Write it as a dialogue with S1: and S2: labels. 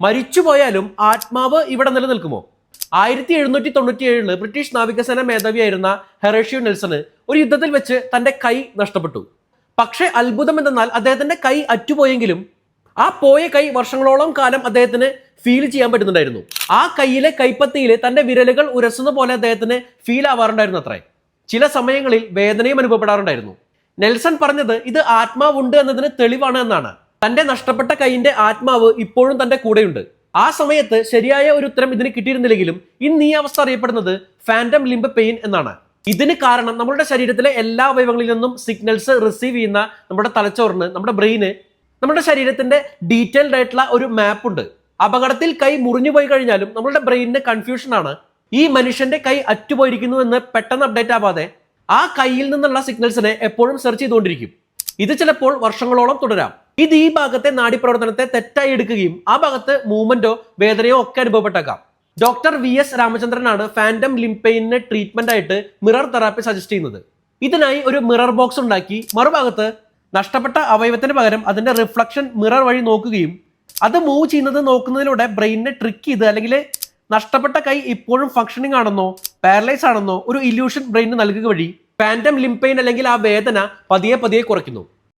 S1: മരിച്ചുപോയാലും ആത്മാവ് ഇവിടെ നിലനിൽക്കുമോ? ആയിരത്തി എഴുന്നൂറ്റി തൊണ്ണൂറ്റി ഏഴിൽ ബ്രിട്ടീഷ് നാവികസേന മേധാവിയായിരുന്ന ഹെറേഷ്യോ നെൽസണ് ഒരു യുദ്ധത്തിൽ വെച്ച് തന്റെ കൈ നഷ്ടപ്പെട്ടു. പക്ഷേ അത്ഭുതം എന്തെന്നാൽ അദ്ദേഹത്തിന്റെ കൈ അറ്റുപോയെങ്കിലും ആ പോയ കൈ വർഷങ്ങളോളം കാലം അദ്ദേഹത്തിന് ഫീൽ ചെയ്യാൻ പറ്റുന്നുണ്ടായിരുന്നു. ആ കൈയിലെ കൈപ്പത്തിയിലെ തന്റെ വിരലുകൾ ഉരസുന്ന പോലെ അദ്ദേഹത്തിന് ഫീൽ ആവാറുണ്ടായിരുന്നു അത്രേ ചില സമയങ്ങളിൽ വേദനയും അനുഭവപ്പെടാറുണ്ടായിരുന്നു. നെൽസൺ പറഞ്ഞത് ഇത് ആത്മാവുണ്ട് എന്നതിന് തെളിവാണ് എന്നാണ്. തന്റെ നഷ്ടപ്പെട്ട കൈയിന്റെ ആത്മാവ് ഇപ്പോഴും തന്റെ കൂടെയുണ്ട്. ആ സമയത്ത് ശരിയായ ഒരു ഉത്തരം ഇതിന് കിട്ടിയിരുന്നില്ലെങ്കിലും ഇന്ന് ഈ അവസ്ഥ അറിയപ്പെടുന്നത് ഫാന്റം ലിംബ് പെയിൻ എന്നാണ്. ഇതിന് കാരണം നമ്മുടെ ശരീരത്തിലെ എല്ലാ അവയവങ്ങളിൽ നിന്നും സിഗ്നൽസ് റിസീവ് ചെയ്യുന്ന നമ്മുടെ തലച്ചോറിന് നമ്മുടെ ബ്രെയിന് നമ്മുടെ ശരീരത്തിന്റെ ഡീറ്റെയിൽഡ് ആയിട്ടുള്ള ഒരു മാപ്പ് ഉണ്ട്. അപകടത്തിൽ കൈ മുറിഞ്ഞു പോയി കഴിഞ്ഞാലും നമ്മുടെ ബ്രെയിനിന് കൺഫ്യൂഷൻ ആണ്. ഈ മനുഷ്യന്റെ കൈ അറ്റുപോയിരിക്കുന്നു എന്ന് പെട്ടെന്ന് അപ്ഡേറ്റ് ആവാതെ ആ കൈയിൽ നിന്നുള്ള സിഗ്നൽസിനെ എപ്പോഴും സെർച്ച് ചെയ്തുകൊണ്ടിരിക്കും. ഇത് ചിലപ്പോൾ വർഷങ്ങളോളം തുടരാം. ഇത് ഈ ഭാഗത്തെ നാഡിപ്രവർത്തനത്തെ തെറ്റായി എടുക്കുകയും ആ ഭാഗത്ത് മൂവ്മെന്റോ വേദനയോ ഒക്കെ അനുഭവപ്പെട്ടേക്കാം. ഡോക്ടർ വി എസ് രാമചന്ദ്രനാണ് ഫാന്റം ലിംപെയിന് ട്രീറ്റ്മെന്റ് ആയിട്ട് മിറർ തെറാപ്പി സജസ്റ്റ് ചെയ്യുന്നത്. ഇതിനായി ഒരു മിറർ ബോക്സ് ഉണ്ടാക്കി മറുഭാഗത്ത് നഷ്ടപ്പെട്ട അവയവത്തിന് പകരം അതിന്റെ റിഫ്ലക്ഷൻ മിറർ വഴി നോക്കുകയും അത് മൂവ് ചെയ്യുന്നത് നോക്കുന്നതിലൂടെ ബ്രെയിനിനെ ട്രിക്ക് ചെയ്ത് അല്ലെങ്കിൽ നഷ്ടപ്പെട്ട കൈ ഇപ്പോഴും ഫങ്ഷനിങ് ആണെന്നോ പാരലൈസ് ആണെന്നോ ഒരു ഇല്യൂഷൻ ബ്രെയിനിന് നൽകുക വഴി ഫാന്റം ലിംപെയിൻ അല്ലെങ്കിൽ ആ വേദന പതിയെ പതിയെ കുറയ്ക്കുന്നു.